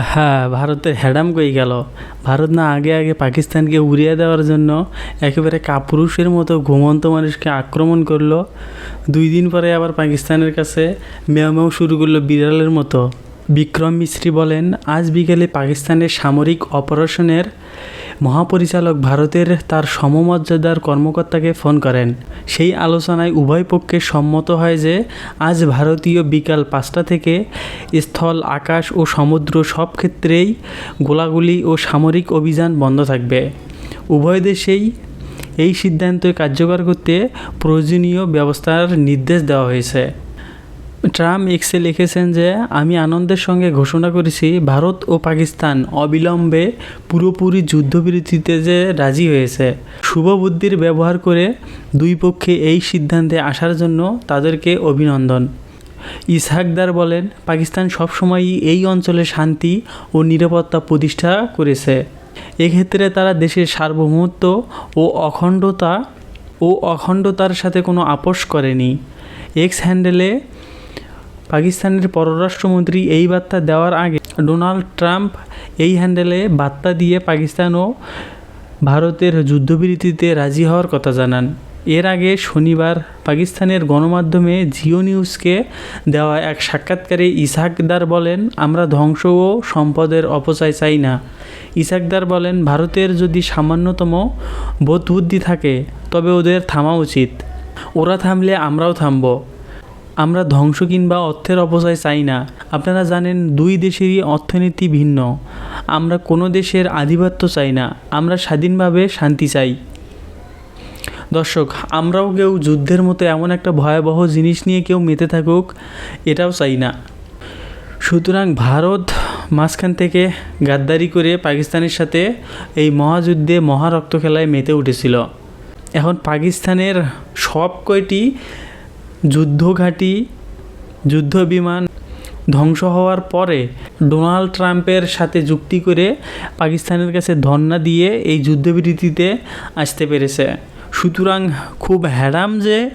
হ্যাঁ ভারতের হ্যাডাম কই গেল? ভারত না আগে আগে পাকিস্তানকে উড়িয়ে দেওয়ার জন্য একেবারে কাপুরুষের মতো ঘুমন্ত মানুষকে আক্রমণ করল। দুই দিন পরে আবার পাকিস্তানের কাছে মেও মেও শুরু করল বিড়ালের মতো। বিক্রম মিস্ত্রি বলেন, আজ বিকেলে পাকিস্তানের সামরিক অপারেশনের মহাপরিচালক ভারতের তার সমমর্যাদার কর্মকর্তাকে ফোন করেন। সেই আলোচনায় উভয় পক্ষে সম্মত হয় যে, আজ ভারতীয় বিকাল পাঁচটা থেকে স্থল, আকাশ ও সমুদ্র সব ক্ষেত্রেই গোলাগুলি ও সামরিক অভিযান বন্ধ থাকবে। উভয় দেশেই এই সিদ্ধান্ত কার্যকর করতে প্রয়োজনীয় ব্যবস্থার নির্দেশ দেওয়া হয়েছে। ট্রাম্প এক্সে লিখেছেন যে, আমি আনন্দের সঙ্গে ঘোষণা করেছি, ভারত ও পাকিস্তান অবিলম্বে পুরোপুরি যুদ্ধবিরতিতে যে রাজি হয়েছে। শুভবুদ্ধির ব্যবহার করে দুই পক্ষে এই সিদ্ধান্তে আসার জন্য তাদেরকে অভিনন্দন। ইসহাকদার বলেন, পাকিস্তান সবসময়ই এই অঞ্চলে শান্তি ও নিরাপত্তা প্রতিষ্ঠা করেছে। এক্ষেত্রে তারা দেশের সার্বভৌমত্ব ও অখণ্ডতা ও অখণ্ডতার সাথে কোনো আপোষ করেনি। এক্স হ্যান্ডেলে পাকিস্তানের পররাষ্ট্রমন্ত্রী এই বার্তা দেওয়ার আগে ডোনাল্ড ট্রাম্প এই হ্যান্ডেলে বার্তা দিয়ে পাকিস্তান ও ভারতের যুদ্ধবিরতিতে রাজি হওয়ার কথা জানান। এর আগে শনিবার পাকিস্তানের গণমাধ্যমে জিও নিউজকে দেওয়া এক সাক্ষাৎকারে ইসাকদার বলেন, আমরা ধ্বংস ও সম্পদের অপচয় চাই না। ইসাকদার বলেন, ভারতের যদি সামান্যতম বোধবুদ্ধি থাকে, তবে ওদের থামা উচিত। ওরা থামলে আমরাও থামবো। আমরা ধ্বংস কিংবা অর্থের অপচয় চাই না। আপনারা জানেন দুই দেশেরই অর্থনীতি ভিন্ন। আমরা কোনো দেশের আধিপত্য চাই না। আমরা স্বাধীনভাবে শান্তি চাই। দর্শক, আমরাও কেউ যুদ্ধের মতো এমন একটা ভয়াবহ জিনিস নিয়ে কেউ মেতে থাকুক, এটাও চাই না। সুতরাং ভারত মাঝখান থেকে গাদ্দারি করে পাকিস্তানের সাথে এই মহাযুদ্ধে মহারক্ত খেলায় মেতে উঠেছিল। এখন পাকিস্তানের সব কয়টি যুদ্ধঘাঁটি যুদ্ধ বিমান ধ্বংস হওয়ার পরে ডোনাল্ড ট্রাম্পের সাথে যুক্তি করে পাকিস্তানের কাছে ধর্ণা দিয়ে এই যুদ্ধবিরতিতে আসতে পেরেছে। সুতরাং খুব হ্যারাম যে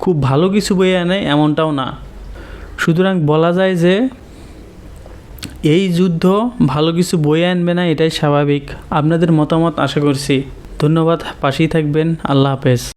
খুব ভালো কিছু বয়ে আনে এমনটাও না। সুতরাং বলা যায় যে এই যুদ্ধ ভালো কিছু বয়ে আনবে না, এটাই স্বাভাবিক। আপনাদের মতামত আশা করছি। ধন্যবাদ, পাশেই থাকবেন। আল্লাহ হাফেজ।